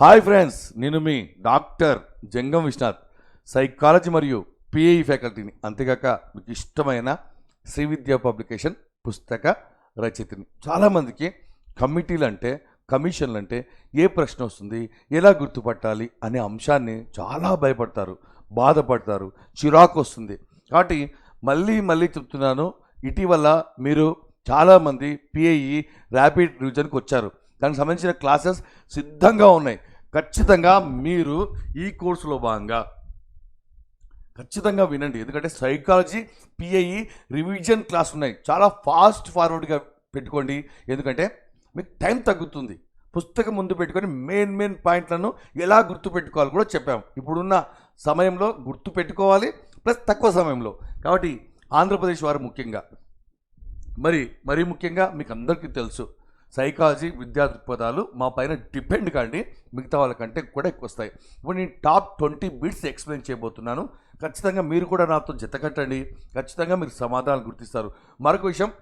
Hi friends నేను మీ doctor Jangam Vishwanath psychology మరియు పిఐ ఫ్యాకల్టీని. అంతేకాక మీకు ఇష్టమైన శ్రీ విద్యా పబ్లికేషన్ పుస్తక రచయితని. చాలామందికి కమిటీలు అంటే కమిషన్లు అంటే ఏ ప్రశ్న వస్తుంది ఎలా గుర్తుపట్టాలి అనే అంశాన్ని చాలా భయపడతారు బాధపడతారు చిరాకు వస్తుంది. కాబట్టి మళ్ళీ మళ్ళీ చెప్తున్నాను ఇటీవల మీరు చాలామంది పిఐఈ ర్యాపిడ్ రివిజన్కి వచ్చారు. దానికి సంబంధించిన క్లాసెస్ సిద్ధంగా ఉన్నాయి. ఖచ్చితంగా మీరు ఈ కోర్సులో భాగంగా ఖచ్చితంగా వినండి. ఎందుకంటే సైకాలజీ పిఐఈ రివిజన్ క్లాస్ ఉన్నాయి. చాలా ఫాస్ట్ ఫార్వర్డ్గా పెట్టుకోండి. ఎందుకంటే మీకు టైం తగ్గుతుంది. పుస్తకం ముందు పెట్టుకొని మెయిన్ మెయిన్ పాయింట్లను ఎలా గుర్తుపెట్టుకోవాలి కూడా చెప్పాం ఇప్పుడున్న సమయంలో గుర్తు పెట్టుకోవాలి ప్లస్ తక్కువ సమయంలో. కాబట్టి ఆంధ్రప్రదేశ్ వారు ముఖ్యంగా. మరి మరీ ముఖ్యంగా మీకు అందరికీ తెలుసు. సైకాలజీ విద్యా దృక్పథాలు మా పైన డిపెండ్ కాండి. మిగతా వాళ్ళకంటే కూడా ఎక్కువ వస్తాయి. ఇప్పుడు నేను టాప్ ట్వంటీ బిట్స్ ఎక్స్ప్లెయిన్ చేయబోతున్నాను. ఖచ్చితంగా మీరు కూడా నాతో జతకట్టండి. ఖచ్చితంగా మీరు సమాధానాలు గుర్తిస్తారు. మరొక విషయం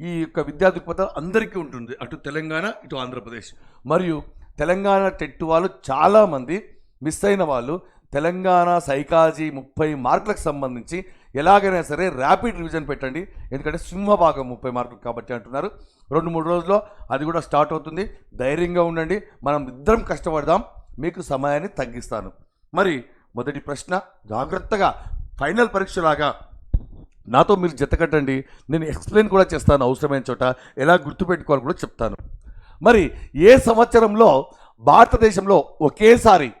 ఈ యొక్క విద్యా దృక్పథాలు అందరికీ ఉంటుంది. అటు తెలంగాణ ఇటు ఆంధ్రప్రదేశ్. మరియు తెలంగాణ టెట్ వాళ్ళు చాలామంది మిస్ అయిన వాళ్ళు తెలంగాణ సైకాలజీ ముప్పై మార్కులకు సంబంధించి ఎలాగైనా సరే ర్యాపిడ్ రివిజన్ పెట్టండి. ఎందుకంటే సింహభాగం ముప్పై మార్కులు కాబట్టి అంటున్నారు. రెండు మూడు రోజుల్లో అది కూడా స్టార్ట్ అవుతుంది. ధైర్యంగా ఉండండి. మనం ఇద్దరం కష్టపడదాం. మీకు సమయాన్ని తగ్గిస్తాను. మరి మొదటి ప్రశ్న జాగ్రత్తగా ఫైనల్ పరీక్షలాగా నాతో మీరు జతకట్టండి నేను ఎక్స్ప్లెయిన్ కూడా చేస్తాను అవసరమైన చోట. ఎలా గుర్తుపెట్టుకోవాలి కూడా చెప్తాను. మరి ఏ సంవత్సరంలో భారతదేశంలో ఒకేసారి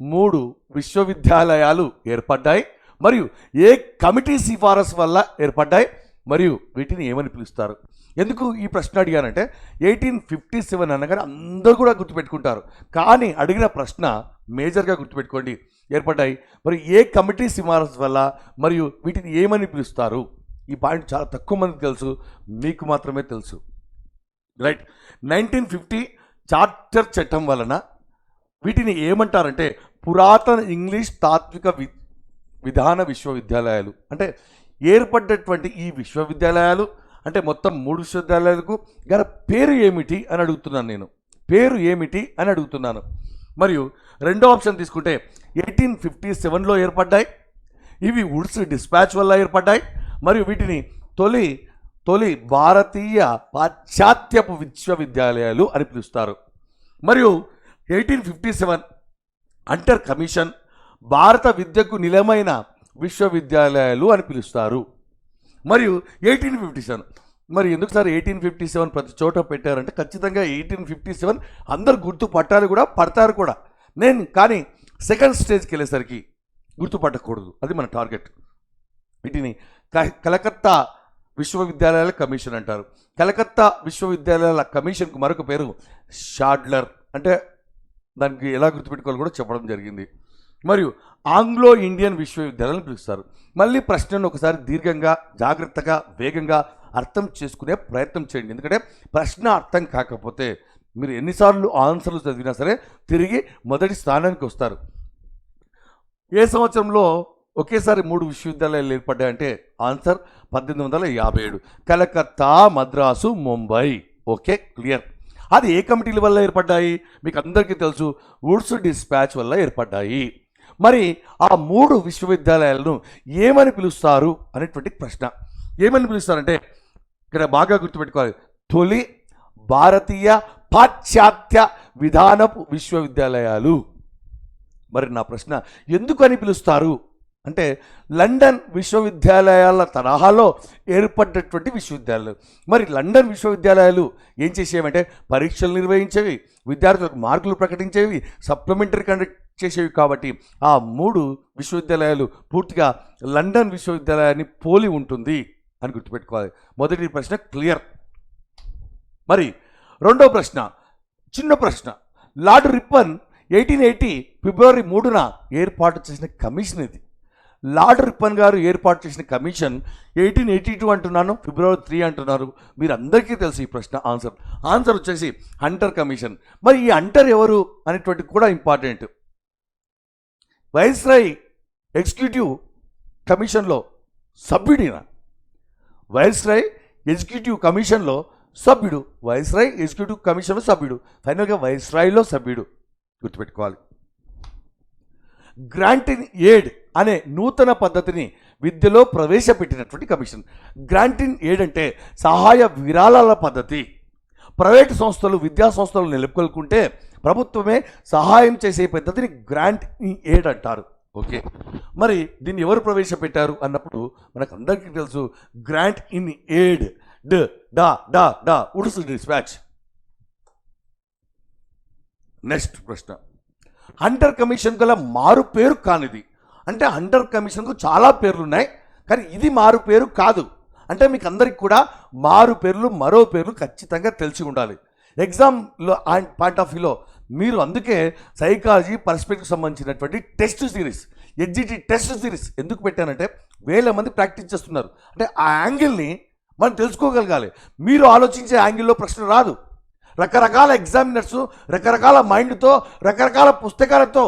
మూడు విశ్వవిద్యాలయాలు ఏర్పడ్డాయి మరియు ఏ కమిటీ సిఫారసు వల్ల ఏర్పడ్డాయి మరియు వీటిని ఏమని పిలుస్తారు? ఎందుకు ఈ ప్రశ్న అడిగానంటే ఎయిటీన్ ఫిఫ్టీ సెవెన్ అనగానే అందరూ కూడా గుర్తుపెట్టుకుంటారు. కానీ అడిగిన ప్రశ్న మేజర్గా గుర్తుపెట్టుకోండి. ఏర్పడ్డాయి. మరి ఏ కమిటీ సిఫారసు వల్ల మరియు వీటిని ఏమని పిలుస్తారు? ఈ పాయింట్ చాలా తక్కువ మందికి తెలుసు. మీకు మాత్రమే తెలుసు. రైట్. నైన్టీన్ ఫిఫ్టీ చార్టర్ చట్టం వలన వీటిని ఏమంటారంటే పురాతన ఇంగ్లీష్ తాత్విక వి విధాన విశ్వవిద్యాలయాలు. అంటే ఏర్పడ్డటువంటి ఈ విశ్వవిద్యాలయాలు అంటే మొత్తం మూడు విశ్వవిద్యాలయాలకు గల పేరు ఏమిటి అని అడుగుతున్నాను నేను. పేరు ఏమిటి అని అడుగుతున్నాను. మరియు రెండో ఆప్షన్ తీసుకుంటే ఎయిటీన్ ఫిఫ్టీ సెవెన్లో ఏర్పడ్డాయి ఇవి ఉడ్స్ డిస్పాచ్ వల్ల ఏర్పడ్డాయి మరియు వీటిని తొలి తొలి భారతీయ పాశ్చాత్యపు విశ్వవిద్యాలయాలు అని పిలుస్తారు. మరియు eighteen fifty seven Hunter Commission భారత విద్యకు నిలమైన విశ్వవిద్యాలయాలు అని పిలుస్తారు. మరియు ఎయిటీన్ ఫిఫ్టీ సెవెన్ మరి ఎందుకు సార్ ఎయిటీన్ ఫిఫ్టీ సెవెన్ ప్రతి చోట పెట్టారంటే ఖచ్చితంగా ఎయిటీన్ ఫిఫ్టీ సెవెన్ అందరు గుర్తు పట్టాలు కూడా పడతారు కూడా. నేను కానీ సెకండ్ స్టేజ్కి వెళ్ళేసరికి గుర్తుపట్టకూడదు అది మన టార్గెట్ వీటిని క- కలకత్తా విశ్వవిద్యాలయాల కమిషన్ అంటారు. కలకత్తా విశ్వవిద్యాలయాల కమిషన్కు మరొక పేరు షాడ్లర్. అంటే దానికి ఎలా గుర్తుపెట్టుకోవాలి కూడా చెప్పడం జరిగింది. మరియు ఆంగ్లో ఇండియన్ విశ్వవిద్యాలయాలను పిలుస్తారు. మళ్ళీ ప్రశ్నను ఒకసారి దీర్ఘంగా జాగ్రత్తగా వేగంగా అర్థం చేసుకునే ప్రయత్నం చేయండి. ఎందుకంటే ప్రశ్న అర్థం కాకపోతే మీరు ఎన్నిసార్లు ఆన్సర్లు చదివినా సరే తిరిగి మొదటి స్థానానికి వస్తారు. ఏ సంవత్సరంలో ఒకేసారి మూడు విశ్వవిద్యాలయాలు ఏర్పడ్డాయంటే ఆన్సర్ పద్దెనిమిది వందల యాభై ఏడు. కలకత్తా మద్రాసు ముంబై. Okay clear. అది ఏ కమిటీల వల్ల ఏర్పడ్డాయి? మీకు అందరికీ తెలుసు వుడ్స్ డిస్పాచ్ వల్ల ఏర్పడ్డాయి. మరి ఆ మూడు విశ్వవిద్యాలయాలను ఏమని పిలుస్తారు అనేటువంటి ప్రశ్న. ఏమని పిలుస్తారంటే ఇక్కడ బాగా గుర్తుపెట్టుకోవాలి. తొలి భారతీయ పాశ్చాత్య విధానపు విశ్వవిద్యాలయాలు. మరి నా ప్రశ్న ఎందుకు అని పిలుస్తారు? అంటే లండన్ విశ్వవిద్యాలయాల తరహాలో ఏర్పడినటువంటి విశ్వవిద్యాలయాలు. మరి లండన్ విశ్వవిద్యాలయాలు ఏం చేసేవంటే పరీక్షలు నిర్వహించేవి విద్యార్థులకు మార్కులు ప్రకటించేవి సప్లిమెంటరీ కండక్ట్ చేసేవి కాబట్టి ఆ మూడు విశ్వవిద్యాలయాలు పూర్తిగా లండన్ విశ్వవిద్యాలయాన్ని పోలి ఉంటుంది అని గుర్తుపెట్టుకోవాలి. మొదటి ప్రశ్న క్లియర్. మరి రెండో ప్రశ్న చిన్న ప్రశ్న. లార్డ్ రిప్పన్ ఎయిటీన్ ఎయిటీ ఫిబ్రవరి మూడున ఏర్పాటు చేసిన కమిషన్ ఇది లార్డ్ రిప్పన్ గారు ఏర్పాటు చేసిన కమిషన్ ఎయిటీన్ ఎయిటీ టూ అంటున్నాను ఫిబ్రవరి త్రీ అంటున్నారు. మీరు అందరికీ తెలుసు ఈ ప్రశ్న ఆన్సర్. ఆన్సర్ వచ్చేసి హంటర్ కమిషన్. మరి ఈ హంటర్ ఎవరు అనేటువంటి కూడా ఇంపార్టెంట్. వైస్రాయ్ ఎగ్జిక్యూటివ్ కమిషన్లో సభ్యుడిన వైస్రాయ్ ఎగ్జిక్యూటివ్ కమిషన్లో సభ్యుడు. వైస్రాయ్ ఎగ్జిక్యూటివ్ కమిషన్లో సభ్యుడు. ఫైనల్గా వైస్రాయ్లో సభ్యుడు. గుర్తుపెట్టుకోవాలి. గ్రాంట్ ఇన్ ఎయిడ్ అనే నూతన పద్ధతిని విద్యలో ప్రవేశపెట్టినటువంటి కమిషన్. గ్రాంట్ ఇన్ అంటే సహాయ విరాళాల పద్ధతి. ప్రైవేటు సంస్థలు విద్యా సంస్థలు నెలకొల్పుకుంటే ప్రభుత్వమే సహాయం చేసే పద్ధతిని గ్రాంట్ ఇన్ ఎయిడ్ అంటారు. ఓకే. మరి దీన్ని ఎవరు ప్రవేశపెట్టారు అన్నప్పుడు మనకు అందరికీ తెలుసు గ్రాంట్ ఇన్ ఎయిడ్. డ డా డా డా ఉడ్స్ డిస్పాచ్. నెక్స్ట్ ప్రశ్న. హంటర్ కమిషన్ గల మారు పేరు కానిది. అంటే అండర్ కమిషన్కు చాలా పేర్లు ఉన్నాయి కానీ ఇది మారు పేరు కాదు. అంటే మీకు అందరికి కూడా మారు పేర్లు మరో పేర్లు ఖచ్చితంగా తెలిసి ఉండాలి. ఎగ్జామ్లో పాయింట్ ఆఫ్ వ్యూలో మీరు అందుకే సైకాలజీ పర్స్పెక్టివ్ సంబంధించినటువంటి టెస్ట్ సిరీస్ ఎడ్జిటి టెస్ట్ సిరీస్ ఎందుకు పెట్టానంటే వేల మంది ప్రాక్టీస్ చేస్తున్నారు. అంటే ఆ యాంగిల్ని మనం తెలుసుకోగలగాలి. మీరు ఆలోచించే యాంగిల్లో ప్రశ్న రాదు. రకరకాల ఎగ్జామినర్స్ రకరకాల మైండ్తో రకరకాల పుస్తకాలతో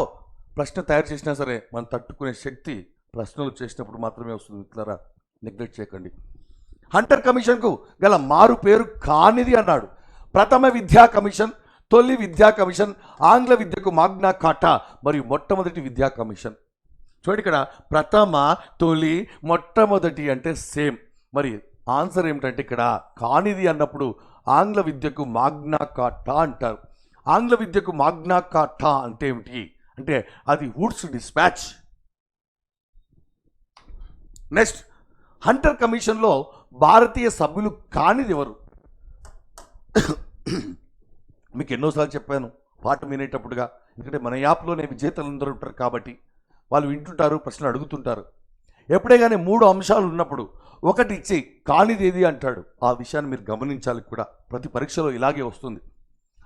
ప్రశ్న తయారు చేసినా సరే మనం తట్టుకునే శక్తి ప్రశ్నలు చేసినప్పుడు మాత్రమే వస్తుంది. మిత్రులారా నెగ్లెక్ట్ చేయకండి. హంటర్ కమిషన్కు గల మారు పేరు కానిది అన్నాడు. ప్రథమ విద్యా కమిషన్ తొలి విద్యా కమిషన్ ఆంగ్ల విద్యకు మాగ్నా కాటా మరియు మొట్టమొదటి విద్యా కమిషన్. చూడండి ఇక్కడ ప్రథమ తొలి మొట్టమొదటి అంటే సేమ్ మరి ఆన్సర్ ఏమిటంటే ఇక్కడ కానిది అన్నప్పుడు ఆంగ్ల విద్యకు మాగ్నా కాటా అంటారు. ఆంగ్ల విద్యకు మాగ్నా కాటా అంటే ఏమిటి? అంటే అది వుడ్స్ డిస్పాచ్ నెక్స్ట్ హంటర్ కమిషన్లో భారతీయ సభ్యులు కానిది ఎవరు? మీకు ఎన్నోసార్లు చెప్పాను పాట వినేటప్పుడుగా. ఎందుకంటే మన యాప్లోనే విజేతలు అందరూ ఉంటారు కాబట్టి వాళ్ళు వింటుంటారు ప్రశ్నలు అడుగుతుంటారు. ఎప్పుడే కానీ మూడు అంశాలు ఉన్నప్పుడు ఒకటి ఇచ్చి కానిది ఏది అంటాడు? ఆ విషయాన్ని మీరు గమనించాలి కూడా. ప్రతి పరీక్షలో ఇలాగే వస్తుంది.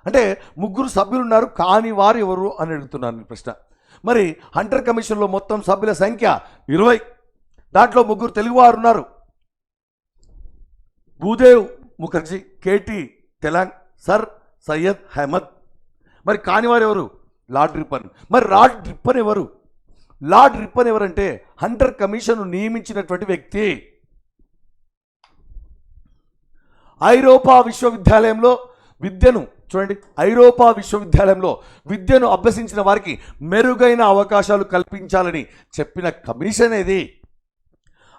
అంటే ముగ్గురు సభ్యులు ఉన్నారు కాని వారు ఎవరు అని అడుగుతున్నాను ప్రశ్న. మరి హంటర్ కమిషన్లో మొత్తం సభ్యుల సంఖ్య ఇరవై. దాంట్లో ముగ్గురు తెలుగువారు ఉన్నారు. Bhudev Mukherjee KT Telang sir Syed Ahmed. మరి కానివారు ఎవరు? Lord Ripon. మరి లార్డ్ రిప్పన్ ఎవరు? లార్డ్ రిప్పన్ ఎవరంటే హంటర్ కమిషన్ నియమించినటువంటి వ్యక్తి. ఐరోపా విశ్వవిద్యాలయంలో విద్యను చూడండి ఐరోపా విశ్వవిద్యాలయంలో విద్యను అభ్యసించిన వారికి మెరుగైన అవకాశాలు కల్పించాలని చెప్పిన కమిషన్ ఇది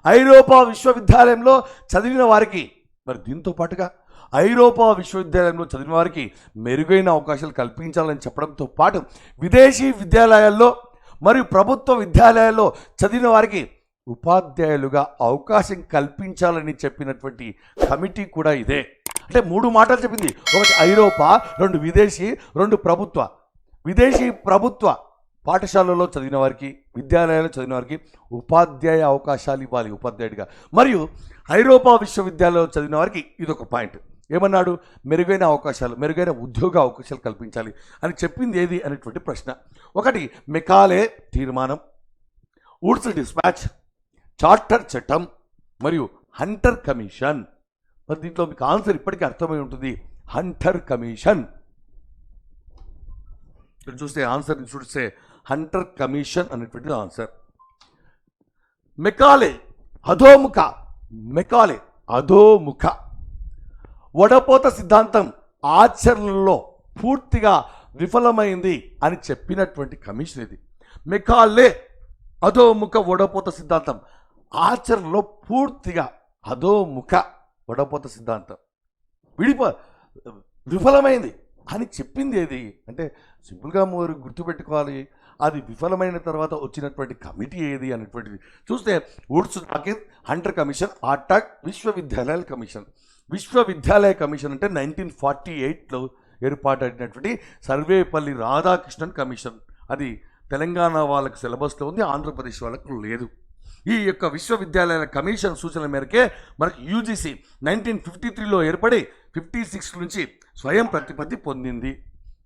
ఐరోపా విశ్వవిద్యాలయంలో చదివిన వారికి మరి దీంతో పాటుగా ఐరోపా విశ్వవిద్యాలయంలో చదివిన వారికి మెరుగైన అవకాశాలు కల్పించాలని చెప్పడంతో పాటు విదేశీ విద్యాలయాల్లో మరియు ప్రభుత్వ విద్యాలయాల్లో చదివిన వారికి ఉపాధ్యాయులుగా అవకాశం కల్పించాలని చెప్పినటువంటి కమిటీ కూడా ఇదే. అంటే మూడు మాటలు చెప్పింది. ఒకటి ఐరోపా రెండు విదేశీ రెండు ప్రభుత్వ. విదేశీ ప్రభుత్వ పాఠశాలలో చదివిన వారికి విద్యాలయాల్లో చదివిన వారికి ఉపాధ్యాయ అవకాశాలు ఇవ్వాలి ఉపాధ్యాయుడిగా. మరియు ఐరోపా విశ్వవిద్యాలయంలో చదివిన వారికి ఇదొక పాయింట్. ఏమన్నాడు? మెరుగైన అవకాశాలు మెరుగైన ఉద్యోగ అవకాశాలు కల్పించాలి అని చెప్పింది ఏది అనేటువంటి ప్రశ్న. ఒకటి మెకాలే తీర్మానం. ఊడ్స్ డిస్పాచ్ చార్టర్ చట్టం మరియు హంటర్ కమిషన్. మరి దీంట్లో మీకు ఆన్సర్ ఇప్పటికీ అర్థమై ఉంటుంది. Hunter Commission. ఇక్కడ చూస్తే ఆన్సర్ చూస్తే హంటర్ కమిషన్ అనేటువంటిది ఆన్సర్. మెకాలే అధోముఖ మెకాలే అధోముఖ. వడపోత సిద్ధాంతం ఆచరణలో పూర్తిగా విఫలమైంది అని చెప్పినటువంటి కమిషన్ ఇది. మెకాలే అధోముఖ వడపోత సిద్ధాంతం ఆచరణలో పూర్తిగా అధోముఖ. వడపోత సిద్ధాంతం. విడిపో విఫలమైంది. అని చెప్పింది ఏది? అంటే సింపుల్గా మీరు గుర్తుపెట్టుకోవాలి. అది విఫలమైన తర్వాత వచ్చినటువంటి కమిటీ ఏది అనేటువంటిది. చూస్తే ఉడ్స్ పాకిన్ హంటర్ కమిషన్ ఆటాక్ విశ్వవిద్యాలయాల కమిషన్. విశ్వవిద్యాలయ కమిషన్ అంటే నైన్టీన్ ఫార్టీ ఎయిట్లో ఏర్పాటైనటువంటి సర్వేపల్లి రాధాకృష్ణన్ కమిషన్. అది తెలంగాణ వాళ్ళకి సిలబస్లో ఉంది ఆంధ్రప్రదేశ్ వాళ్ళకు లేదు. ఈ యొక్క విశ్వవిద్యాలయాల కమిషన్ సూచనల మేరకే మనకు యూజీసీ నైన్టీన్ ఫిఫ్టీ త్రీలో ఏర్పడి ఫిఫ్టీ సిక్స్ నుంచి స్వయం ప్రతిపత్తి పొందింది.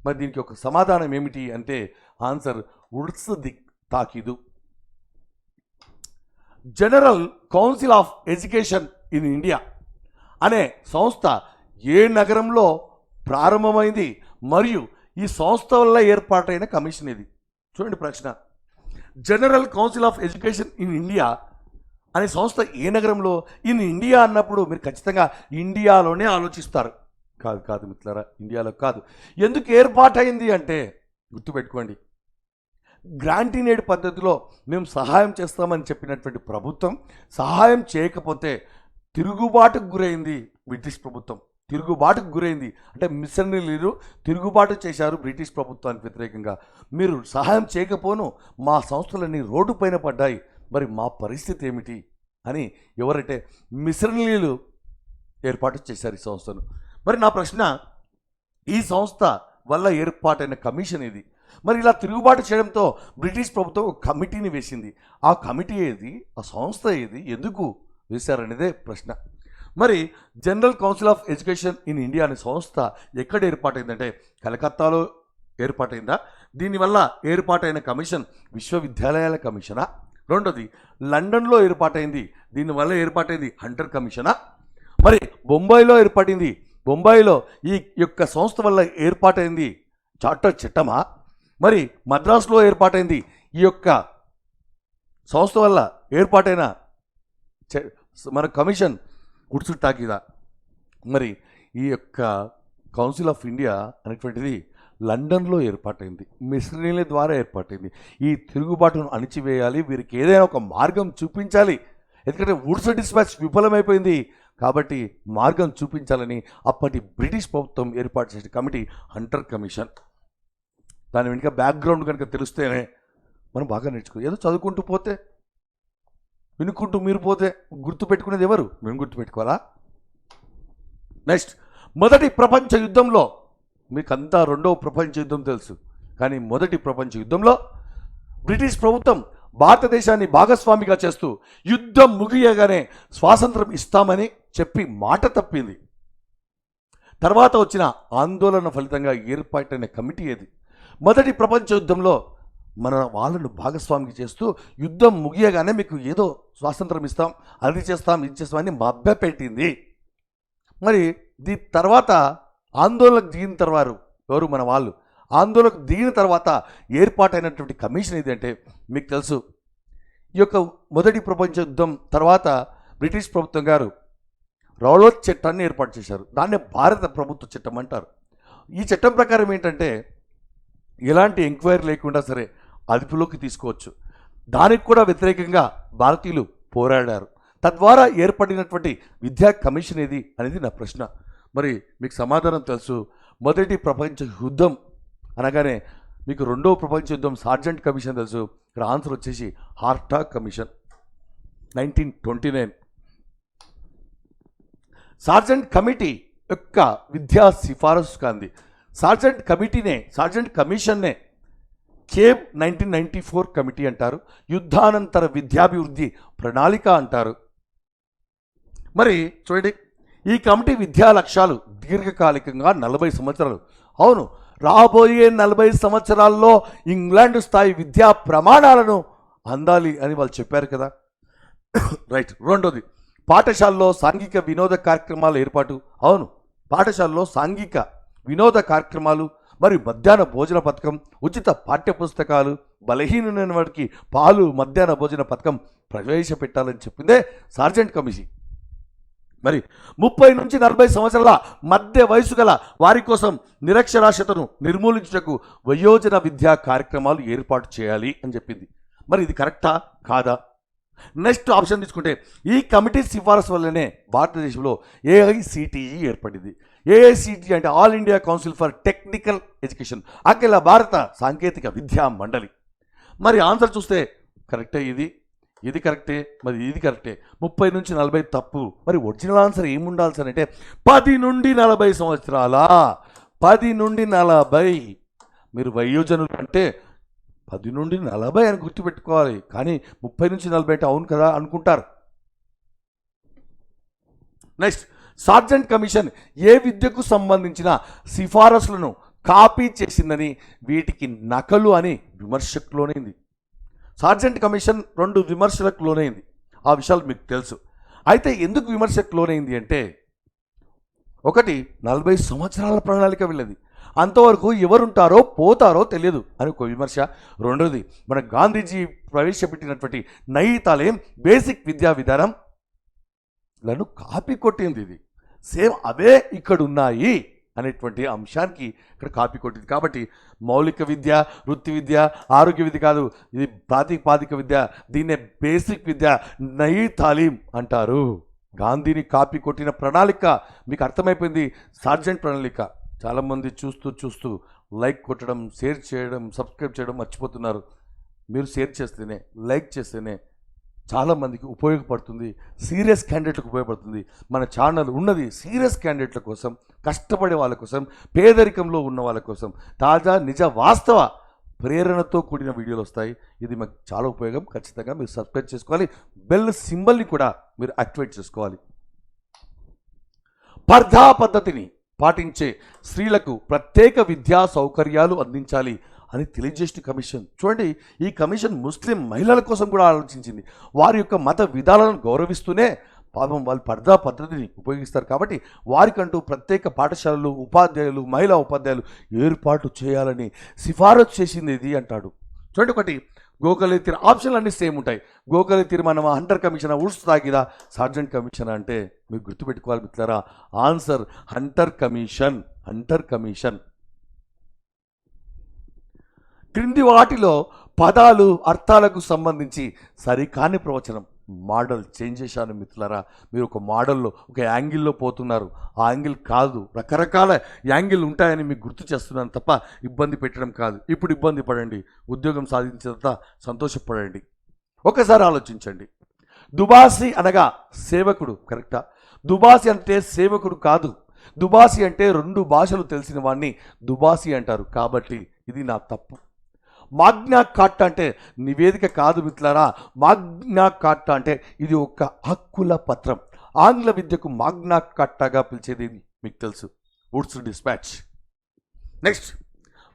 మరి దీనికి ఒక సమాధానం ఏమిటి అంటే ఆన్సర్ ఉడ్స్ దిక్ తాకిదు. General Council of Education in India అనే సంస్థ ఏ నగరంలో ప్రారంభమైంది మరియు ఈ సంస్థ వల్ల ఏర్పాటైన కమిషన్ ఇది. చూడండి ప్రశ్న. General Council of Education in India అనే సంస్థ ఏ నగరంలో? ఇన్ ఇండియా అన్నప్పుడు మీరు ఖచ్చితంగా ఇండియాలోనే ఆలోచిస్తారు. కాదు కాదు మిత్రులారా ఇండియాలో కాదు. ఎందుకు ఏర్పాటైంది అంటే గుర్తుపెట్టుకోండి. గ్రాంటీనేడ్ పద్ధతిలో మేము సహాయం చేస్తామని చెప్పినటువంటి ప్రభుత్వం సహాయం చేయకపోతే తిరుగుబాటుకు గురైంది బ్రిటిష్ ప్రభుత్వం. తిరుగుబాటుకు గురైంది. అంటే మిషనరీలు తిరుగుబాటు చేశారు బ్రిటిష్ ప్రభుత్వానికి వ్యతిరేకంగా. మీరు సహాయం చేయకపోను మా సంస్థలన్నీ రోడ్డు పైన పడ్డాయి. మరి మా పరిస్థితి ఏమిటి? అని ఎవరంటే మిషనరీలు ఏర్పాటు చేశారు ఈ సంస్థను. మరి నా ప్రశ్న ఈ సంస్థ వల్ల ఏర్పాటైన కమిషన్ ఇది మరి ఇలా తిరుగుబాటు చేయడంతో బ్రిటిష్ ప్రభుత్వం ఒక కమిటీని వేసింది. ఆ కమిటీ ఏది? ఆ సంస్థ ఏది? ఎందుకు వేశారనేదే ప్రశ్న. మరి General Council of Education in India అనే సంస్థ ఎక్కడ ఏర్పాటైందంటే కలకత్తాలో ఏర్పాటైందా? దీనివల్ల ఏర్పాటైన కమిషన్ విశ్వవిద్యాలయాల కమిషనా? రెండోది లండన్లో ఏర్పాటైంది. దీనివల్ల ఏర్పాటైంది హంటర్ కమిషనా? మరి బొంబాయిలో ఏర్పడింది బొంబాయిలో ఈ యొక్క సంస్థ వల్ల ఏర్పాటైంది చార్టర్ చట్టమా? మరి మద్రాసులో ఏర్పాటైంది. ఈ యొక్క సంస్థ వల్ల ఏర్పాటైన మన కమిషన్ గుడ్సు టాకీదా మరి ఈ యొక్క కౌన్సిల్ ఆఫ్ ఇండియా అనేటువంటిది లండన్లో ఏర్పాటైంది. మిషనరీల ద్వారా ఏర్పాటైంది. ఈ తిరుగుబాటును అణిచివేయాలి వీరికి ఏదైనా ఒక మార్గం చూపించాలి. ఎందుకంటే వుడ్స్ డిస్పాచ్ విఫలమైపోయింది. కాబట్టి మార్గం చూపించాలని అప్పటి బ్రిటిష్ ప్రభుత్వం ఏర్పాటు చేసిన కమిటీ హంటర్ కమిషన్ దాని వెనుక బ్యాక్గ్రౌండ్ కనుక తెలిస్తేనే మనం బాగా నేర్చుకో ఏదో చదువుకుంటూ పోతే వినుకుంటూ మీరు పోతే గుర్తుపెట్టుకునేది ఎవరు? మేము గుర్తుపెట్టుకోవాలా? నెక్స్ట్ మొదటి ప్రపంచ యుద్ధంలో మీకంతా రెండవ ప్రపంచ యుద్ధం తెలుసు. కానీ మొదటి ప్రపంచ యుద్ధంలో బ్రిటిష్ ప్రభుత్వం భారతదేశాన్ని భాగస్వామిగా చేస్తూ యుద్ధం ముగియగానే స్వాతంత్రం ఇస్తామని చెప్పి మాట తప్పింది. తర్వాత వచ్చిన ఆందోళన ఫలితంగా ఏర్పాటైన కమిటీ ఏది? మొదటి ప్రపంచ యుద్ధంలో మన వాళ్ళను భాగస్వామికి చేస్తూ యుద్ధం ముగియగానే మీకు ఏదో స్వాతంత్రం ఇస్తాం అది చేస్తాం ఇది చేస్తాం అని మభ్యపెట్టింది మరి దీ తర్వాత ఆందోళనకు దిగిన తర్వాత ఎవరు? మన వాళ్ళు. ఆందోళనకు దిగిన తర్వాత ఏర్పాటైనటువంటి కమిషన్ ఏదంటే మీకు తెలుసు. ఈ యొక్క మొదటి ప్రపంచ యుద్ధం తర్వాత బ్రిటిష్ ప్రభుత్వం గారు రౌలత్ చట్టాన్ని ఏర్పాటు చేశారు. దాన్నే భారత ప్రభుత్వ చట్టం అంటారు. ఈ చట్టం ప్రకారం ఏంటంటే ఎలాంటి ఎంక్వైరీ లేకుండా సరే అదుపులోకి తీసుకోవచ్చు. దానికి కూడా వ్యతిరేకంగా భారతీయులు పోరాడారు. తద్వారా ఏర్పడినటువంటి విద్యా కమిషన్ ఏది అనేది నా ప్రశ్న. మరి మీకు సమాధానం తెలుసు. మొదటి ప్రపంచ యుద్ధం అనగానే మీకు రెండవ ప్రపంచ యుద్ధం సార్జెంట్ కమిషన్ తెలుసు. ఇక్కడ ఆన్సర్ వచ్చేసి Hartog Commission. Nineteen twenty nine. Sargent committee యొక్క విద్యా సిఫారసు కాంది. సార్జెంట్ కమిటీనే సార్జెంట్ కమిషన్నే కేబ్ నైన్టీన్ నైంటీ ఫోర్ కమిటీ అంటారు యుద్ధానంతర విద్యాభివృద్ధి ప్రణాళిక అంటారు. మరి చూడండి ఈ కమిటీ విద్యా లక్ష్యాలు దీర్ఘకాలికంగా నలభై సంవత్సరాలు. అవును రాబోయే నలభై సంవత్సరాల్లో ఇంగ్లాండ్ స్థాయి విద్యా ప్రమాణాలను అందాలి అని వాళ్ళు చెప్పారు కదా. రైట్ రెండోది పాఠశాలలో సాంఘిక వినోద కార్యక్రమాల ఏర్పాటు. అవును పాఠశాలలో సాంఘిక వినోద కార్యక్రమాలు మరియు మధ్యాహ్న భోజన పథకం ఉచిత పాఠ్య పుస్తకాలు బలహీనమైన వాడికి పాలు మధ్యాహ్న భోజన పథకం ప్రవేశపెట్టాలని చెప్పిందే సార్జెంట్ కమిషన్ మరి ముప్పై నుంచి నలభై సంవత్సరాల మధ్య వయసు గల వారి కోసం నిరక్షరాస్యతను నిర్మూలించుటకు వయోజన విద్యా కార్యక్రమాలు ఏర్పాటు చేయాలి అని చెప్పింది. మరి ఇది కరెక్టా? కాదా? నెక్స్ట్ ఆప్షన్ తీసుకుంటే ఈ కమిటీ సిఫారసు వల్లనే భారతదేశంలో ఏఐసిటిఈ ఏర్పడింది. ఏఐసిటి అంటే All India Council for Technical Education అఖిల భారత సాంకేతిక విద్యా మండలి. మరి ఆన్సర్ చూస్తే కరెక్టే ఇది ఇది కరెక్టే మరి ఇది కరెక్టే. ముప్పై నుంచి నలభై తప్పు. మరి ఒరిజినల్ ఆన్సర్ ఏముండాలి సార్ అంటే పది నుండి నలభై సంవత్సరాల? పది నుండి నలభై. మీరు వయోజనులు అంటే పది నుండి నలభై అని గుర్తుపెట్టుకోవాలి. కానీ ముప్పై నుంచి నలభై అంటే అవును కదా అనుకుంటారు. నెక్స్ట్ సార్జెంట్ కమిషన్ ఏ విద్యకు సంబంధించిన సిఫారసులను కాపీ చేసిందని వీటికి నకలు అని విమర్శకు లోనైంది. సార్జెంట్ కమిషన్ రెండు విమర్శలకు లోనైంది. ఆ విషయాలు మీకు తెలుసు. అయితే ఎందుకు విమర్శకు లోనైంది అంటే ఒకటి నలభై సంవత్సరాల ప్రణాళిక వెళ్ళేది. అంతవరకు ఎవరుంటారో పోతారో తెలియదు. అని ఒక విమర్శ. రెండోది మన గాంధీజీ ప్రవేశపెట్టినటువంటి నయీతాలేం బేసిక్ విద్యా విధానం లను కాపీ కొట్టింది ఇది. సేమ్ అవే ఇక్కడ ఉన్నాయి అనేటువంటి అంశానికి ఇక్కడ కాపీ కొట్టింది. కాబట్టి మౌలిక విద్య వృత్తి విద్య ఆరోగ్య విద్య కాదు ఇది ప్రాతిపాదిక విద్య దీన్నే బేసిక్ విద్య నయీ తాలీం అంటారు. గాంధీని కాపీ కొట్టిన ప్రణాళిక మీకు అర్థమైపోయింది సార్జెంట్ ప్రణాళిక. చాలామంది చూస్తూ చూస్తూ లైక్ కొట్టడం షేర్ చేయడం సబ్స్క్రైబ్ చేయడం మర్చిపోతున్నారు. మీరు షేర్ చేస్తేనే లైక్ చేస్తేనే చాలామందికి ఉపయోగపడుతుంది. సీరియస్ క్యాండిడేట్లకు ఉపయోగపడుతుంది. మన ఛానల్ ఉన్నది సీరియస్ క్యాండిడేట్ల కోసం కష్టపడే వాళ్ళ కోసం పేదరికంలో ఉన్న వాళ్ళ కోసం. తాజా నిజ వాస్తవ ప్రేరణతో కూడిన వీడియోలు వస్తాయి. ఇది మాకు చాలా ఉపయోగం. ఖచ్చితంగా మీరు సబ్స్క్రైబ్ చేసుకోవాలి. బెల్ సింబల్ని కూడా మీరు యాక్టివేట్ చేసుకోవాలి. పర్ధా పద్ధతిని పాటించే స్త్రీలకు ప్రత్యేక విద్యా సౌకర్యాలు అందించాలి అని తెలియజేసిన కమిషన్. చూడండి ఈ కమిషన్ ముస్లిం మహిళల కోసం కూడా ఆలోచించింది. వారి యొక్క మత విధానాలను గౌరవిస్తూనే పాపం వాళ్ళు పర్దా పద్ధతిని ఉపయోగిస్తారు కాబట్టి వారికంటూ ప్రత్యేక పాఠశాలలు ఉపాధ్యాయులు మహిళా ఉపాధ్యాయులు ఏర్పాటు చేయాలని సిఫారసు చేసింది ఇది అంటాడు. చూడండి ఒకటి గోకలి తీర ఆప్షన్లు అన్నీ సేమ్ ఉంటాయి. గోకలి తీర్మానం హంటర్ కమిషన్ ఉడ్స్ తాగిదా సార్జెంట్ కమిషన్ అంటే మీరు గుర్తుపెట్టుకోవాలి మిత్రులారా. Answer Hunter Commission Hunter Commission. క్రింది వాటిలో పదాలు అర్థాలకు సంబంధించి సరికాని ప్రవచనం. మోడల్ చేంజ్ చేశాను మిత్రులరా. మీరు ఒక మోడల్లో ఒక యాంగిల్లో పోతున్నారు. ఆ యాంగిల్ కాదు. రకరకాల యాంగిల్ ఉంటాయని మీకు గుర్తు చేస్తున్నాను తప్ప ఇబ్బంది పెట్టడం కాదు. ఇప్పుడు ఇబ్బంది పడండి. ఉద్యోగం సాధించిన తర్వాత సంతోషపడండి. ఒకసారి ఆలోచించండి. దుబాసి అనగా సేవకుడు కరెక్టా? దుబాసి అంటే సేవకుడు కాదు. దుబాసి అంటే రెండు భాషలు తెలిసిన వాడిని దుబాసి అంటారు. కాబట్టి ఇది నా తప్పు. మాగ్నా కార్ట్ అంటే నివేదిక కాదు మిత్రులారా. మాగ్నా కార్ట్ అంటే ఇది ఒక హక్కుల పత్రం. ఆంగ్ల విద్యకు మాగ్నా కార్టాగా పిలిచేది మీకు తెలుసు. Woods dispatch. నెక్స్ట్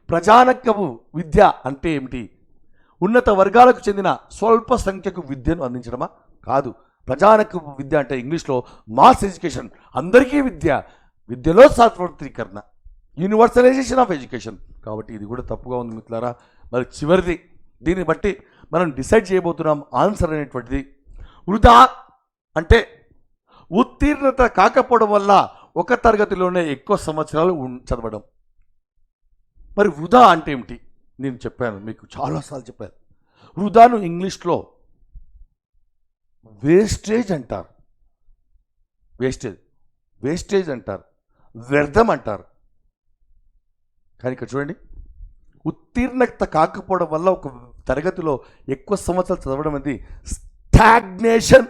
ప్రజానకము విద్య అంటే ఏమిటి? ఉన్నత వర్గాలకు చెందిన స్వల్ప సంఖ్యకు విద్యను అందించడమా? కాదు. ప్రజానక విద్య అంటే ఇంగ్లీష్లో మాస్ ఎడ్యుకేషన్. అందరికీ విద్య. విద్యలో సార్వత్రీకరణ యూనివర్సలైజేషన్ ఆఫ్ ఎడ్యుకేషన్. కాబట్టి ఇది కూడా తప్పుగా ఉంది మిత్రులారా. మరి చివరిది దీన్ని బట్టి మనం డిసైడ్ చేయబోతున్నాం ఆన్సర్ అనేటువంటిది. వృధా అంటే ఉత్తీర్ణత కాకపోవడం వల్ల ఒక తరగతిలోనే ఎక్కువ సంవత్సరాలు చదవడం. మరి వృధా అంటే ఏమిటి? నేను చెప్పాను మీకు చాలాసార్లు చెప్పాను. వృధాను ఇంగ్లీష్లో వేస్టేజ్ అంటారు. వేస్టేజ్ వేస్టేజ్ అంటారు. వ్యర్థం అంటారు. కానీ ఇక్కడ చూడండి. ఉత్తీర్ణత కాకపోవడం వల్ల ఒక తరగతిలో ఎక్కువ సంవత్సరాలు చదవడం అనేది స్టాగ్నేషన్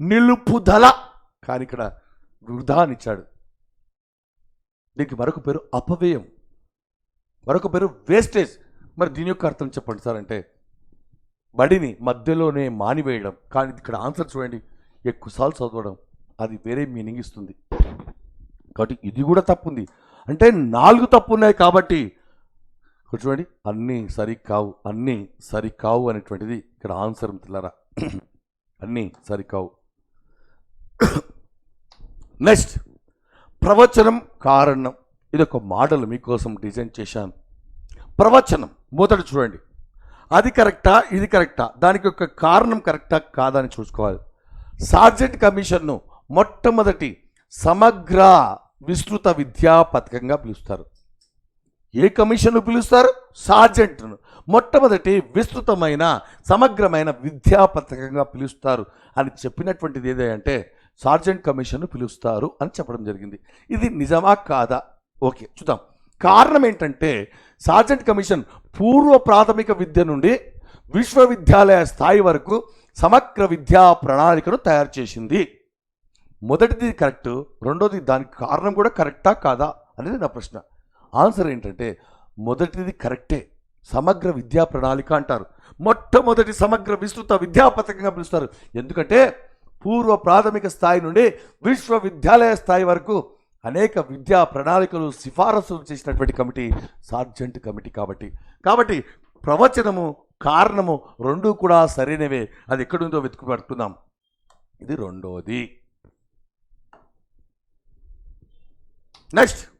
నిలుపుదల. కానీ ఇక్కడ వృధా దీనికి మరొక పేరు అపవ్యయం. మరొక పేరు వేస్టేజ్ మరి దీని యొక్క అర్థం చెప్పండి సార్ అంటే బడిని మధ్యలోనే మానివేయడం. కానీ ఇక్కడ ఆన్సర్ చూడండి. ఎక్కువసార్లు చదవడం. అది వేరే మీనింగ్ ఇస్తుంది. కాబట్టి ఇది కూడా తప్పు ఉంది అంటే నాలుగు తప్పు ఉన్నాయి కాబట్టి ఇక్కడ చూడండి అన్నీ సరి కావు అన్నీ సరి కావు అనేటువంటిది ఇక్కడ ఆన్సర్ మిత్రులారా అన్నీ సరి కావు నెక్స్ట్ ప్రవచనం కారణం. ఇది ఒక మోడల్ మీకోసం డిజైన్ చేశాను. ప్రవచనం మొదట చూడండి. అది కరెక్టా? ఇది కరెక్టా? దానికి ఒక కారణం కరెక్టా? కాదా అని చూసుకోవాలి. సార్జెంట్ కమిషన్ను మొట్టమొదటి సమగ్ర విస్తృత విద్యా పథకంగా పిలుస్తారు. ఏ కమిషన్ను పిలుస్తారు? సార్జెంట్ను. మొట్టమొదటి విస్తృతమైన సమగ్రమైన విద్యా పథకంగా పిలుస్తారు అని చెప్పినటువంటిది ఏదంటే సార్జెంట్ కమిషన్ను పిలుస్తారు అని చెప్పడం జరిగింది. ఇది నిజమా కాదా? ఓకే చూద్దాం. కారణం ఏంటంటే సార్జెంట్ కమిషన్ పూర్వ ప్రాథమిక విద్య నుండి విశ్వవిద్యాలయ స్థాయి వరకు సమగ్ర విద్యా ప్రణాళికను తయారు చేసింది. మొదటిది కరెక్ట్ రెండోది దానికి కారణం కూడా కరెక్టా కాదా అనేది నా ప్రశ్న. ఆన్సర్ ఏంటంటే మొదటిది కరెక్టే. సమగ్ర విద్యా ప్రణాళిక అంటారు. మొట్టమొదటి సమగ్ర విస్తృత విద్యా పథకంగా పిలుస్తారు. ఎందుకంటే పూర్వ ప్రాథమిక స్థాయి నుండి విశ్వవిద్యాలయ స్థాయి వరకు అనేక విద్యా ప్రణాళికలు సిఫారసులు చేసినటువంటి కమిటీ సార్జెంట్ కమిటీ కాబట్టి. కాబట్టి ప్రవచనము కారణము రెండూ కూడా సరైనవే. అది ఎక్కడుందో వెతుకు పెడుతున్నాం ఇది రెండోది. నెక్స్ట్.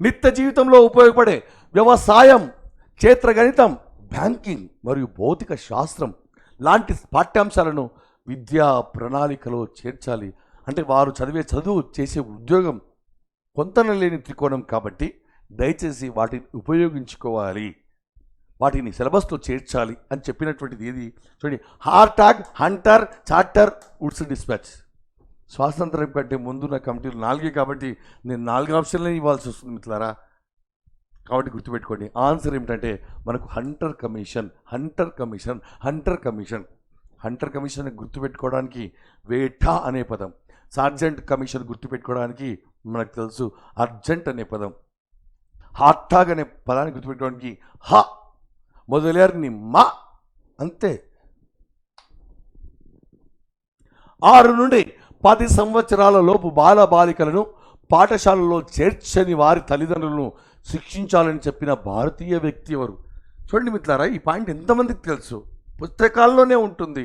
నిత్య జీవితంలో ఉపయోగపడే వ్యవసాయం క్షేత్రగణితం బ్యాంకింగ్ మరియు భౌతిక శాస్త్రం లాంటి పాఠ్యాంశాలను విద్యా ప్రణాళికలో చేర్చాలి. అంటే వారు చదివే చదువు చేసే ఉద్యోగం కొంతన లేని త్రికోణం కాబట్టి దయచేసి వాటిని ఉపయోగించుకోవాలి. వాటిని సిలబస్లో చేర్చాలి అని చెప్పినటువంటిది ఏది? చూడండి. Hartog Hunter charter Woods dispatch. స్వాతంత్రం కంటే ముందు నా కమిటీలు నాలుగే కాబట్టి నేను నాలుగు ఆప్షన్లే ఇవ్వాల్సి వస్తుంది మిత్రులారా. కాబట్టి గుర్తుపెట్టుకోండి. ఆన్సర్ ఏమిటంటే మనకు Hunter commission Hunter commission Hunter commission. Hunter commission గుర్తుపెట్టుకోవడానికి వేఠా అనే పదం. సార్జెంట్ కమిషన్ గుర్తుపెట్టుకోవడానికి మనకు తెలుసు అర్జెంట్ అనే పదం. హాట్టాగ్ అనే పదాన్ని గుర్తుపెట్టుకోవడానికి హ. మొదలైన మా. అంతే. ఆరు నుండి పది సంవత్సరాల లోపు బాల బాలికలను పాఠశాలలో చేర్చని వారి తల్లిదండ్రులను శిక్షించాలని చెప్పిన భారతీయ వ్యక్తి ఎవరు? చూడండి మిత్రులారా ఈ పాయింట్ ఎంతమందికి తెలుసు? పుస్తకాల్లోనే ఉంటుంది.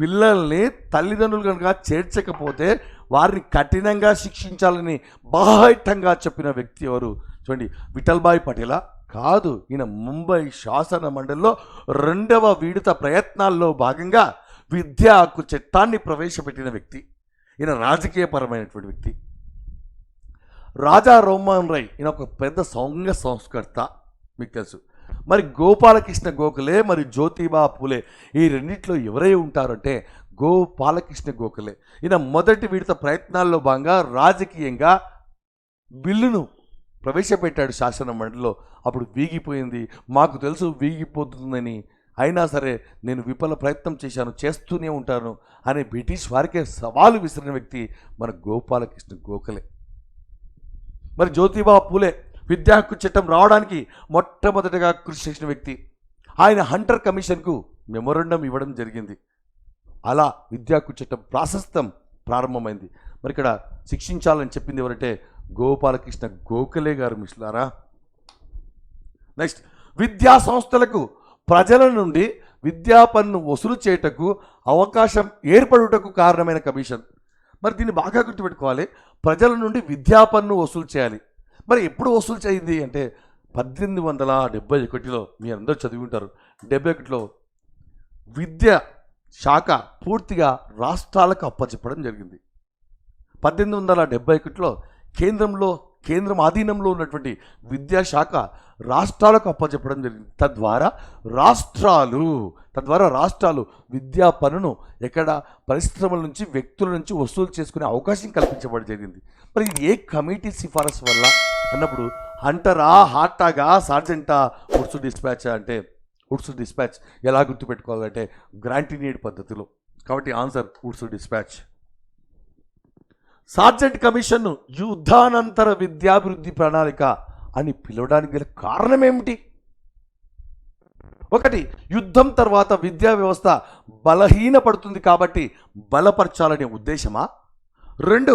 పిల్లల్ని తల్లిదండ్రులు కనుక చేర్చకపోతే వారిని కఠినంగా శిక్షించాలని బాహైటంగా చెప్పిన వ్యక్తి ఎవరు? చూడండి విఠల్భాయ్ పటేలా కాదు ఈయన ముంబై శాసన మండలిలో రెండవ విడత ప్రయత్నాల్లో భాగంగా విద్య హక్కు చట్టాన్ని ప్రవేశపెట్టిన వ్యక్తి ఈయన రాజకీయపరమైనటువంటి వ్యక్తి. రాజా రోమన్ రై ఈయన ఒక పెద్ద సంఘ సంస్కర్త మీకు తెలుసు. మరి గోపాలకృష్ణ గోఖలే మరి జ్యోతిబా పూలే ఈ రెండిట్లో ఎవరై ఉంటారంటే గోపాలకృష్ణ గోఖలే. ఈయన మొదటి విడత ప్రయత్నాల్లో భాగంగా రాజకీయంగా బిల్లును ప్రవేశపెట్టాడు శాసన మండలిలో. అప్పుడు వీగిపోయింది. మాకు తెలుసు వీగిపోతుందని అయినా సరే నేను విఫల ప్రయత్నం చేశాను చేస్తూనే ఉంటాను అనే బ్రిటిష్ వారికే సవాలు విసిరిన వ్యక్తి మన గోపాలకృష్ణ గోఖలే. మరి జ్యోతిబా పూలే విద్యా హక్కు చట్టం రావడానికి మొట్టమొదటిగా కృషి చేసిన వ్యక్తి. ఆయన హంటర్ కమిషన్కు మెమొరండం ఇవ్వడం జరిగింది. అలా విద్యా హక్కు చట్టం ప్రాశస్తం ప్రారంభమైంది. మరి ఇక్కడ శిక్షించాలని చెప్పింది ఎవరంటే గోపాలకృష్ణ గోఖలే గారు మిస్లారా. నెక్స్ట్ విద్యా సంస్థలకు ప్రజల నుండి విద్యా పన్ను వసూలు చేయుటకు అవకాశం ఏర్పడుటకు కారణమైన కమిషన్. మరి దీన్ని బాగా గుర్తుపెట్టుకోవాలి. ప్రజల నుండి విద్యా పన్ను వసూలు చేయాలి. మరి ఎప్పుడు వసూలు చేయింది అంటే పద్దెనిమిది వందల డెబ్బై ఒకటిలో మీ అందరూ చదివి ఉంటారు డెబ్బై ఒకటిలో విద్య శాఖ పూర్తిగా రాష్ట్రాలకు అప్పచెప్పడం జరిగింది. పద్దెనిమిది వందల డెబ్బై ఒకటిలో కేంద్రంలో కేంద్రం ఆధీనంలో ఉన్నటువంటి విద్యాశాఖ రాష్ట్రాలకు అప్పచెప్పడం జరిగింది. తద్వారా రాష్ట్రాలు తద్వారా రాష్ట్రాలు విద్యా పనును ఎక్కడ పరిశ్రమల నుంచి వ్యక్తుల నుంచి వసూలు చేసుకునే అవకాశం కల్పించబడి జరిగింది. మరి ఇది ఏ కమిటీ సిఫారసు వల్ల అన్నప్పుడు హంటరా హాటాగా సార్జెంటా ఉడ్సు డిస్పాచ్ అంటే ఉడ్సు డిస్పాచ్ ఎలా గుర్తుపెట్టుకోవాలంటే గ్రాంటినేడ్ పద్ధతిలో. కాబట్టి ఆన్సర్ ఉడ్సు డిస్పాచ్. సార్జెంట్ కమిషన్ను యుద్ధానంతర విద్యాభివృద్ధి ప్రణాళిక అని పిలవడానికి గల కారణం ఏమిటి ఒకటి యుద్ధం తర్వాత విద్యా వ్యవస్థ బలహీనపడుతుంది కాబట్టి బలపరచాలనే ఉద్దేశమా? రెండు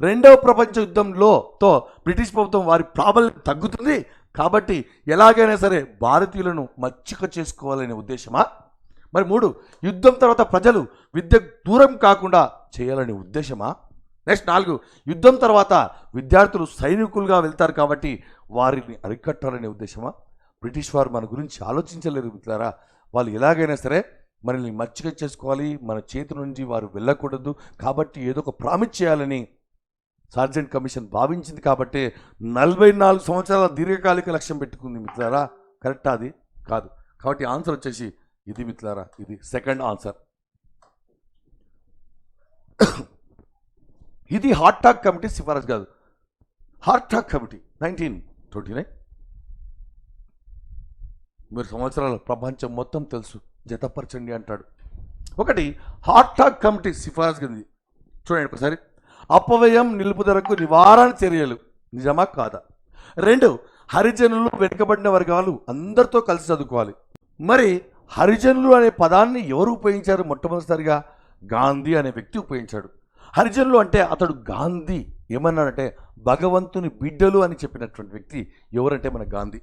రెండవ ప్రపంచ యుద్ధంలో తో బ్రిటిష్ ప్రభుత్వం వారి ప్రాబల్యం తగ్గుతుంది కాబట్టి ఎలాగైనా సరే భారతీయులను మచ్చిక చేసుకోవాలనే ఉద్దేశమా? మరి మూడు యుద్ధం తర్వాత ప్రజలు విద్య దూరం కాకుండా చేయాలనే ఉద్దేశమా? నెక్స్ట్ నాలుగు యుద్ధం తర్వాత విద్యార్థులు సైనికులుగా వెళ్తారు కాబట్టి వారిని అరికట్టాలనే ఉద్దేశమా? బ్రిటిష్ వారు మన గురించి ఆలోచించలేరు మిత్రులారా. వాళ్ళు ఎలాగైనా సరే మనల్ని మచ్చిక చేసుకోవాలి మన చేతి నుంచి వారు వెళ్ళకూడదు కాబట్టి ఏదో ఒక ప్రామిస్ చేయాలని సార్జెంట్ కమిషన్ భావించింది కాబట్టి నలభై నాలుగు సంవత్సరాల దీర్ఘకాలిక లక్ష్యం పెట్టుకుంది మిత్రులారా. కరెక్టా అది? కాదు. కాబట్టి ఆన్సర్ వచ్చేసి ఇది మిత్రులారా. ఇది సెకండ్ ఆన్సర్. ఇది హాట్ టాక్ కమిటీ సిఫారసు కాదు. Hartog committee nineteen twenty nine. మీరు సంవత్సరాల ప్రపంచం మొత్తం తెలుసు జతపరచండి అంటాడు. ఒకటి హాట్ టాక్ కమిటీ సిఫారసు కింది. చూడండి ఒకసారి. అపవ్యయం నిలుపుదలకు నివారణ చర్యలు. నిజమా కాదా? రెండు హరిజనులు వెనుకబడిన వర్గాలు అందరితో కలిసి చదువుకోవాలి. మరి హరిజనులు అనే పదాన్ని ఎవరు ఉపయోగించారు? మొట్టమొదటిసారిగా గాంధీ అనే వ్యక్తి ఉపయోగించాడు. హరిజనులు అంటే అతడు గాంధీ. ఏమన్నాడంటే భగవంతుని బిడ్డలు అని చెప్పినటువంటి వ్యక్తి ఎవరంటే మన గాంధీ.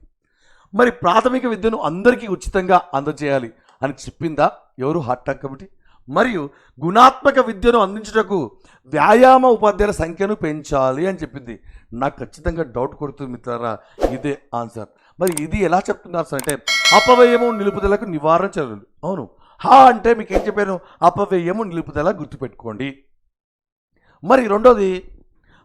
మరి ప్రాథమిక విద్యను అందరికీ ఉచితంగా అందజేయాలి అని చెప్పిందా ఎవరు? Hartog committee. మరియు గుణాత్మక విద్యను అందించుటకు వ్యాయామ ఉపాధ్యాయుల సంఖ్యను పెంచాలి అని చెప్పింది. నాకు ఖచ్చితంగా డౌట్ కొడుతుంది మిత్రారా ఇదే ఆన్సర్ మరి ఇది ఎలా చెప్తున్నారు సార్ అంటే అపవ్యయము నిలుపుదలకు నివారణ చర్యలు. అవును. హా అంటే మీకు ఏం చెప్పాను అపవ్యయము నిలుపుదల గుర్తుపెట్టుకోండి. మరి రెండోది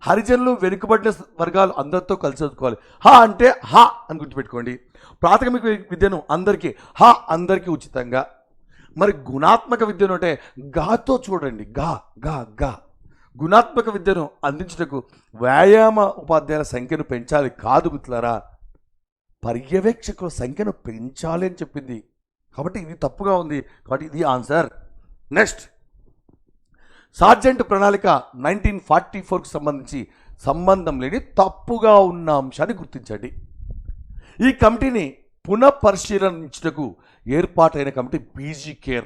హరిజనులు వెనుకబడిన వర్గాలు అందరితో కలిసి చదువుకోవాలి. హా అంటే హా అని గుర్తుపెట్టుకోండి. ప్రాథమిక విద్యను అందరికీ హా అందరికీ ఉచితంగా. మరి గుణాత్మక విద్యను అంటే గాతో చూడండి. గా గా గా గుణాత్మక విద్యను అందించుటకు వ్యాయామ ఉపాధ్యాయుల సంఖ్యను పెంచాలి కాదు మిత్రులారా. పర్యవేక్షకుల సంఖ్యను పెంచాలి అని చెప్పింది. కాబట్టి ఇది తప్పుగా ఉంది. కాబట్టి ఇది ఆన్సర్. నెక్స్ట్. సార్జెంట్ ప్రణాళిక నైన్టీన్ ఫార్టీ ఫోర్కి సంబంధించి సంబంధం లేని తప్పుగా ఉన్న అంశాన్ని గుర్తించండి. ఈ కమిటీని పునఃపరిశీలనించుటకు ఏర్పాటైన కమిటీ బీజీ కేర్.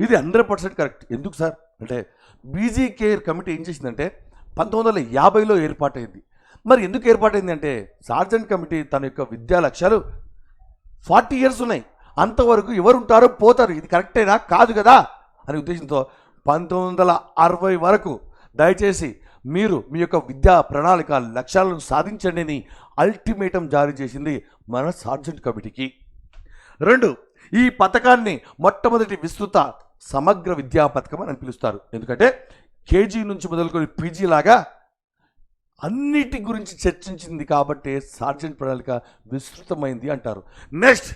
ఇది హండ్రెడ్ పర్సెంట్ కరెక్ట్. ఎందుకు సార్? అంటే బీజీ కేర్ కమిటీ ఏం చేసిందంటే పంతొమ్మిది వందల యాభైలో ఏర్పాటైంది. మరి ఎందుకు ఏర్పాటైంది అంటే సార్జెంట్ కమిటీ తన యొక్క విద్యా లక్ష్యాలు ఫార్టీ ఇయర్స్ ఉన్నాయి. అంతవరకు ఎవరు ఉంటారో పోతారు. ఇది కరెక్టేనా? కాదు కదా? అనే ఉద్దేశంతో పంతొమ్మిది వందల అరవై వరకు దయచేసి మీరు మీ యొక్క విద్యా ప్రణాళిక లక్ష్యాలను సాధించండి అని అల్టిమేటం జారీ చేసింది మన సార్జెంట్ కమిటీకి. రెండు ఈ పథకాన్ని మొట్టమొదటి విస్తృత సమగ్ర విద్యా పథకం అని పిలుస్తారు. ఎందుకంటే కేజీ నుంచి మొదలుకొని పీజీ లాగా అన్నిటి గురించి చర్చించింది కాబట్టి సార్జెంట్ ప్రణాళిక విస్తృతమైంది అంటారు. నెక్స్ట్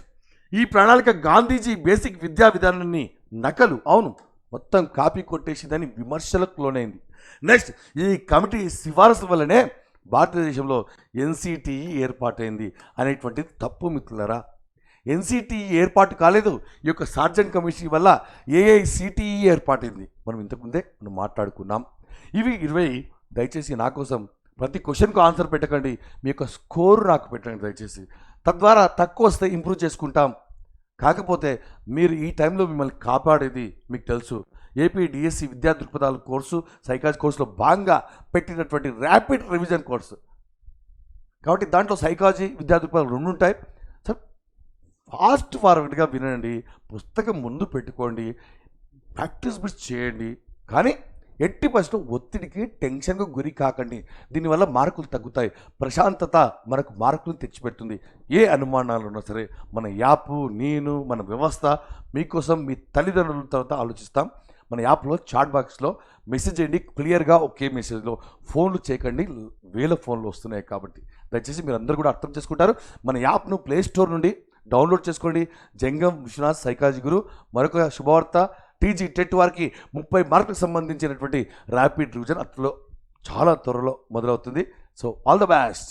ఈ ప్రణాళిక గాంధీజీ బేసిక్ విద్యా విధానాన్ని నకలు. అవును మొత్తం కాపీ కొట్టేసిందని విమర్శలకు లోనైంది. నెక్స్ట్ ఈ కమిటీ సిఫారసు వల్లనే భారతదేశంలో ఎన్సిటిఈ ఏర్పాటైంది అనేటువంటిది తప్పు మిత్రులరా. ఎన్సిటిఈ ఏర్పాటు కాలేదు ఈ యొక్క సార్జెంట్ కమిషన్ వల్ల ఏఐసిటిఈ ఏర్పాటైంది. మనం ఇంతకుముందే మనం మాట్లాడుకున్నాం. ఇవి ఇరవై దయచేసి నా కోసం ప్రతి క్వశ్చన్కు ఆన్సర్ పెట్టకండి. మీ యొక్క స్కోర్ నాకు పెట్టండి దయచేసి. తద్వారా తక్కువ వస్తే ఇంప్రూవ్ చేసుకుంటాం. కాకపోతే మీరు ఈ టైంలో మిమ్మల్ని కాపాడేది మీకు తెలుసు. ఏపీ డిఎస్సి విద్యా దృక్పథాల కోర్సు సైకాలజీ కోర్సులో భాగంగా పెట్టినటువంటి ర్యాపిడ్ రివిజన్ కోర్సు. కాబట్టి దాంట్లో సైకాలజీ విద్యా దృక్పథాలు రెండు ఉంటాయి సార్ ఫాస్ట్ ఫార్వర్డ్గా వినండి పుస్తకం ముందు పెట్టుకోండి ప్రాక్టీస్ బిట్స్ చేయండి. కానీ ఎట్టి పరిస్థితిలో ఒత్తిడికి టెన్షన్కు గురి కాకండి. దీనివల్ల మార్కులు తగ్గుతాయి. ప్రశాంతత మనకు మార్కులు తెచ్చిపెడుతుంది. ఏ అనుమానాలు ఉన్నా సరే మన యాప్ నేను మన వ్యవస్థ మీకోసం మీ తల్లిదండ్రుల తర్వాత ఆలోచిస్తాం. మన యాప్లో చాట్ బాక్స్లో మెసేజ్ చేయండి. క్లియర్గా ఒకే మెసేజ్లో ఫోన్లు చేయకండి. వేల ఫోన్లు వస్తున్నాయి కాబట్టి. దయచేసి మీరు అందరూ కూడా అర్థం చేసుకుంటారు. మన యాప్ను ప్లే స్టోర్ నుండి డౌన్లోడ్ చేసుకోండి. జంగం విశ్వనాథ్ సైకాలజీ గురు మరొక శుభవార్త. టీజీ టెట్ వారికి ముప్పై మార్కులకు సంబంధించినటువంటి ర్యాపిడ్ రివిజన్ అట్లో చాలా త్వరలో మొదలవుతుంది. So all the best